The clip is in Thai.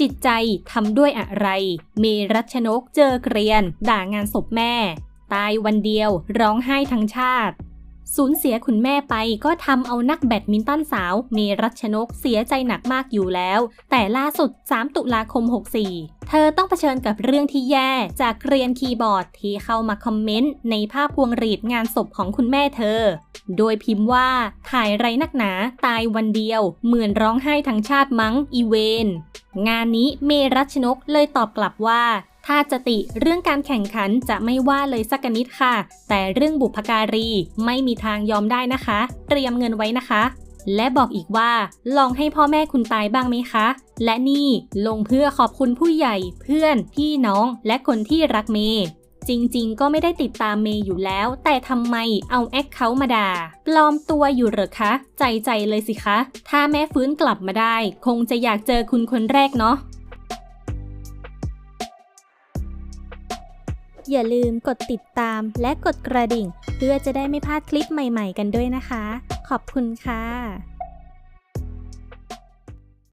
จิตใจทำด้วยอะไร เมรัชนกเจอเกรียน ด่างานศพแม่ ตายวันเดียวร้องไห้ทั้งชาติสูญเสียคุณแม่ไปก็ทำเอานักแบดมินตันสาว เมรัชนกเสียใจหนักมากอยู่แล้ว แต่ล่าสุด 3 ตุลาคม 64 เธอต้องเผชิญกับเรื่องที่แย่จากเกรียนคีย์บอร์ดที่เข้ามาคอมเมนต์ในภาพพวงหรีดงานศพของคุณแม่เธอ โดยพิมพ์ว่าถ่ายไรนักหนา ตายวันเดียว เหมือนร้องไห้ทั้งชาติมั้งอีเวน งานนี้เมรัชนกเลยตอบกลับว่า ถ้าจะติเรื่องการแข่งขันจะไม่ว่าเลยสักนิดค่ะ แต่เรื่องบุพการีไม่มีทางยอมได้นะคะ เตรียมเงินไว้นะคะ และบอกอีกว่า ลองให้พ่อแม่คุณตายบ้างไหมคะ และนี่ลงเพื่อขอบคุณผู้ใหญ่ เพื่อน พี่น้อง และคนที่รักเมย์ จริงๆ ก็ไม่ได้ติดตามเมย์อยู่แล้ว แต่ทำไมเอาแอคเขาท์มาด่าปลอมตัวอยู่เหรอคะ ใจใจเลยสิคะ ถ้าแม่ฟื้นกลับมาได้ คงจะอยากเจอคุณคนแรกเนาะอย่าลืมกดติดตามและกดกระดิ่ง เพื่อจะได้ไม่พลาดคลิปใหม่ๆกันด้วยนะคะ ขอบคุณค่ะ